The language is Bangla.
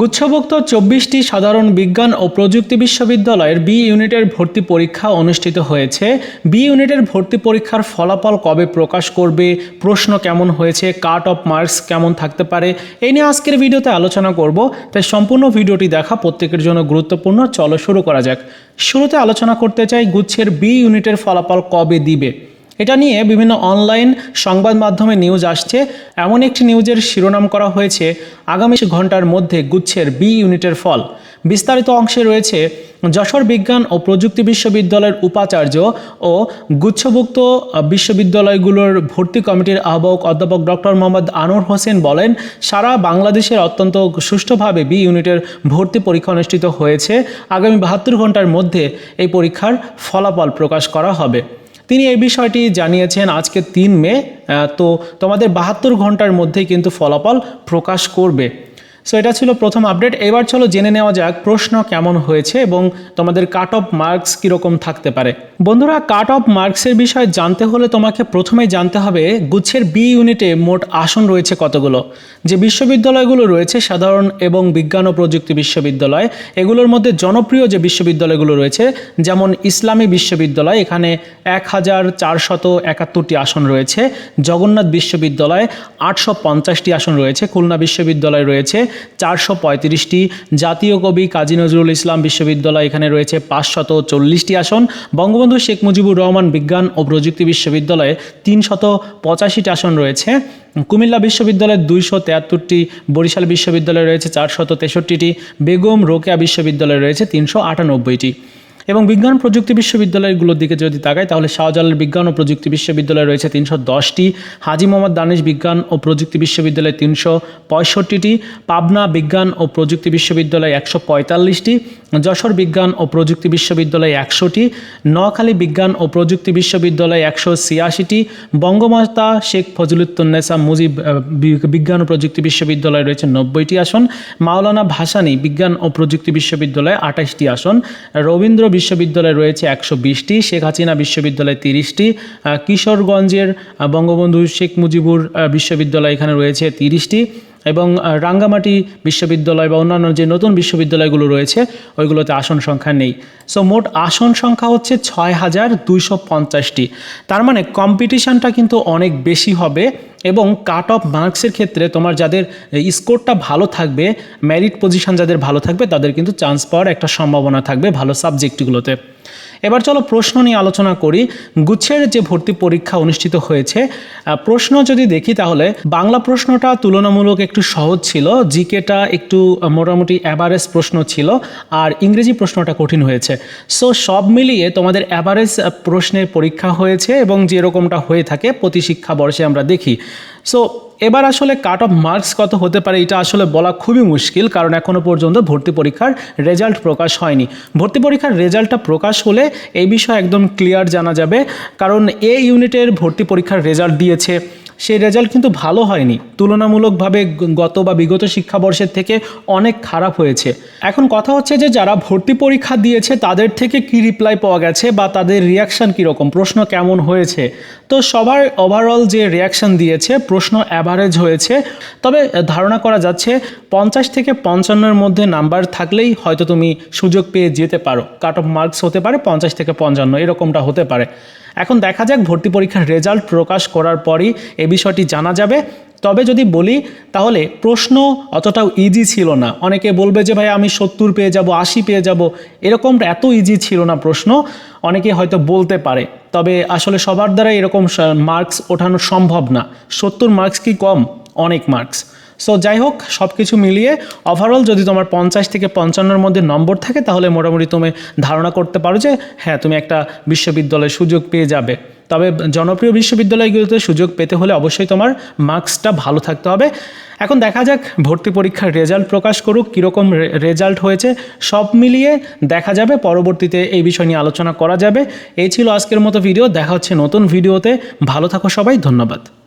গুচ্ছভুক্ত চব্বিশটি সাধারণ বিজ্ঞান ও প্রযুক্তি বিশ্ববিদ্যালয়ের বি ইউনিটের ভর্তি পরীক্ষা অনুষ্ঠিত হয়েছে। বি ইউনিটের ভর্তি পরীক্ষার ফলাফল কবে প্রকাশ করবে? প্রশ্ন কেমন হয়েছে? কাট অফ মার্কস কেমন থাকতে পারে? এই নিয়ে আজকের ভিডিওতে আলোচনা করব। তাই সম্পূর্ণ ভিডিওটি দেখা প্রত্যেকের জন্য গুরুত্বপূর্ণ। চলো শুরু করা যাক। শুরুতে আলোচনা করতে চাই গুচ্ছের বি ইউনিটের ফলাফল কবে দিবে? এটা নিয়ে বিভিন্ন অনলাইন সংবাদ মাধ্যমে নিউজ আসছে। এমন একটি নিউজের শিরোনাম করা হয়েছে, আগামী ঘণ্টার মধ্যে গুচ্ছের বি ইউনিটের ফল। বিস্তারিত অংশে রয়েছে, যশোর বিজ্ঞান ও প্রযুক্তি বিশ্ববিদ্যালয়ের উপাচার্য ও গুচ্ছভুক্ত বিশ্ববিদ্যালয়গুলোর ভর্তি কমিটির আহ্বায়ক অধ্যাপক ডক্টর মোহাম্মদ আনোয়ার হোসেন বলেন, সারা বাংলাদেশের অত্যন্ত সুষ্ঠুভাবে বি ইউনিটের ভর্তি পরীক্ষা অনুষ্ঠিত হয়েছে। আগামী বাহাত্তর ঘণ্টার মধ্যে এই পরীক্ষার ফলাফল প্রকাশ করা হবে। তিনি এই বিষয়টি জানিয়েছেন আজকে তিন মে তো তোমাদের বাহাত্তর ঘণ্টার মধ্যেই কিন্তু ফলাফল প্রকাশ করবে। সো এটা ছিল প্রথম আপডেট এবার চলো জেনে নেওয়া যাক প্রশ্ন কেমন হয়েছে এবং তোমাদের কাট অফ মার্কস কীরকম থাকতে পারে। বন্ধুরা কাট অফ মার্কসের বিষয়ে জানতে হলে তোমাকে প্রথমেই জানতে হবে, গুচ্ছের বি ইউনিটে মোট আসন রয়েছে কতগুলো? যে বিশ্ববিদ্যালয়গুলো রয়েছে, সাধারণ এবং বিজ্ঞান ও প্রযুক্তি বিশ্ববিদ্যালয়, এগুলোর মধ্যে জনপ্রিয় যে বিশ্ববিদ্যালয়গুলো রয়েছে, যেমন ইসলামী বিশ্ববিদ্যালয়, এখানে এক হাজার চারশত একাত্তরটি আসন রয়েছে। জগন্নাথ বিশ্ববিদ্যালয় আটশো পঞ্চাশটি আসন রয়েছে। খুলনা বিশ্ববিদ্যালয় রয়েছে। চারশো পঁয়ত্রিশটি। জাতীয় কবি কাজী নজরুল ইসলাম বিশ্ববিদ্যালয় এখানে রয়েছে পাঁচশত চল্লিশটি আসন। বঙ্গবন্ধু শেখ মুজিবুর রহমান বিজ্ঞান ও প্রযুক্তি বিশ্ববিদ্যালয়ে তিনশত পঁচাশিটি আসন রয়েছে। কুমিল্লা বিশ্ববিদ্যালয়ের দুইশো তেয়াত্তরটি, বরিশাল বিশ্ববিদ্যালয়ে রয়েছে চারশত তেষট্টিটি, বেগম রোকেয়া বিশ্ববিদ্যালয়ে রয়েছে তিনশো আটানব্বইটি। এবং বিজ্ঞান প্রযুক্তি বিশ্ববিদ্যালয়গুলোর দিকে যদি তাকাই, তাহলে শাহজালাল বিজ্ঞান ও প্রযুক্তি বিশ্ববিদ্যালয় রয়েছে তিনশো দশটি, হাজি মোহাম্মদ দানিশ বিজ্ঞান ও প্রযুক্তি বিশ্ববিদ্যালয় তিনশো পঁয়ষট্টিটি, পাবনা বিজ্ঞান ও প্রযুক্তি বিশ্ববিদ্যালয় একশো পঁয়তাল্লিশটি, যশোর বিজ্ঞান ও প্রযুক্তি বিশ্ববিদ্যালয় একশোটি, নোয়াখালী বিজ্ঞান ও প্রযুক্তি বিশ্ববিদ্যালয় একশো ছিয়াশিটি, বঙ্গমাতা শেখ ফজলুত্তন্নেসা মুজিব বিজ্ঞান ও প্রযুক্তি বিশ্ববিদ্যালয় রয়েছে নব্বইটি আসন, মাওলানা ভাসানী বিজ্ঞান ও প্রযুক্তি বিশ্ববিদ্যালয়ে আঠাশটি আসন, রবীন্দ্র বিশ্ববিদ্যালয় রয়েছে একশো বিশটি, শেখ হাসিনা বিশ্ববিদ্যালয় তিরিশটি কিশোরগঞ্জের বঙ্গবন্ধু শেখ মুজিবুর বিশ্ববিদ্যালয় এখানে রয়েছে তিরিশটি এবং রাঙ্গামাটি বিশ্ববিদ্যালয় বা অন্যান্য যে নতুন বিশ্ববিদ্যালয়গুলো রয়েছে, ওইগুলোতে আসন সংখ্যা নেই। সো মোট আসন সংখ্যা হচ্ছে ছয় হাজার দুইশো পঞ্চাশটি। তার মানে কম্পিটিশানটা কিন্তু অনেক বেশি হবে। এবং কাট অফ মার্কসের ক্ষেত্রে তোমার যাদের স্কোরটা ভালো থাকবে ম্যারিট পজিশন যাদের ভালো থাকবে, তাদের কিন্তু চান্স পাওয়ার একটা সম্ভাবনা থাকবে ভালো সাবজেক্টগুলোতে এবার চলো প্রশ্ন নিয়ে আলোচনা করি। গুচ্ছের যে ভর্তি পরীক্ষা অনুষ্ঠিত হয়েছে প্রশ্ন যদি দেখি তাহলে বাংলা প্রশ্নটা তুলনামূলক একটু সহজ ছিল জিকেটা একটু মোটামুটি অ্যাভারেজ প্রশ্ন ছিল, আর ইংরেজি প্রশ্নটা কঠিন হয়েছে। সো সব মিলিয়ে তোমাদের অ্যাভারেজ প্রশ্নের পরীক্ষা হয়েছে এবং যেরকমটা হয়ে থাকে প্রতি শিক্ষাবর্ষে আমরা দেখি। সো এবার আসলে কাট অফ মার্কস কত হতে পারে এটা আসলে বলা খুবই মুশকিল, কারণ এখনও পর্যন্ত ভর্তি পরীক্ষার রেজাল্ট প্রকাশ হয়নি। ভর্তি পরীক্ষার রেজাল্টটা প্রকাশ হলে এই বিষয়ে একদম ক্লিয়ার জানা যাবে, কারণ এ ইউনিটের ভর্তি পরীক্ষার রেজাল্ট দিয়েছে। সেই রেজাল্ট কিন্তু ভালো হয়নি। তুলনামূলকভাবে গত বা বিগত শিক্ষাবর্ষের থেকে অনেক খারাপ হয়েছে। এখন কথা হচ্ছে যে, যারা ভর্তি পরীক্ষা দিয়েছে, তাদের থেকে কি রিপ্লাই পাওয়া গেছে বা তাদের রিয়াকশান কীরকম? প্রশ্ন কেমন হয়েছে? তো সবার ওভারঅল যে রিয়াকশান দিয়েছে, প্রশ্ন অ্যাভারেজ হয়েছে। তবে ধারণা করা যাচ্ছে, পঞ্চাশ থেকে পঞ্চান্নের মধ্যে নাম্বার থাকলেই হয়তো তুমি সুযোগ পেয়ে যেতে পারো। কাট অফ মার্কস হতে পারে পঞ্চাশ থেকে পঞ্চান্ন, এরকমটা হতে পারে। এখন দেখা যাক, ভর্তি পরীক্ষার রেজাল্ট প্রকাশ করার পরই এ বিষয়টি জানা যাবে। তবে যদি বলি, তাহলে প্রশ্ন অতটাও ইজি ছিল না। অনেকে বলবে যে, ভাই, আমি সত্তর পেয়ে যাব, আশি পেয়ে যাব। এরকম এত ইজি ছিল না প্রশ্ন। অনেকে হয়তো বলতে পারে। তবে আসলে সবার দ্বারা এরকম মার্কস ওঠানো সম্ভব না। সত্তর মার্কস কি কম? অনেক মার্কস সো যাই হোক সব কিছু মিলিয়ে ওভারঅল যদি তোমার পঞ্চাশ থেকে পঞ্চান্নর মধ্যে নম্বর থাকে, তাহলে মোটামুটি তুমি ধারণা করতে পারো যে হ্যাঁ তুমি একটা বিশ্ববিদ্যালয়ে সুযোগ পেয়ে যাবে। তবে জনপ্রিয় বিশ্ববিদ্যালয়গুলোতে সুযোগ পেতে হলে অবশ্যই তোমার মার্কসটা ভালো থাকতে হবে। এখন দেখা যাক, ভর্তি পরীক্ষার রেজাল্ট প্রকাশ করুক, কীরকম রেজাল্ট হয়েছে, সব মিলিয়ে দেখা যাবে, পরবর্তীতে এই বিষয় নিয়ে আলোচনা করা যাবে। এই ছিল আজকের মতো ভিডিও দেখা হচ্ছে নতুন ভিডিওতে ভালো থাকো সবাই, ধন্যবাদ।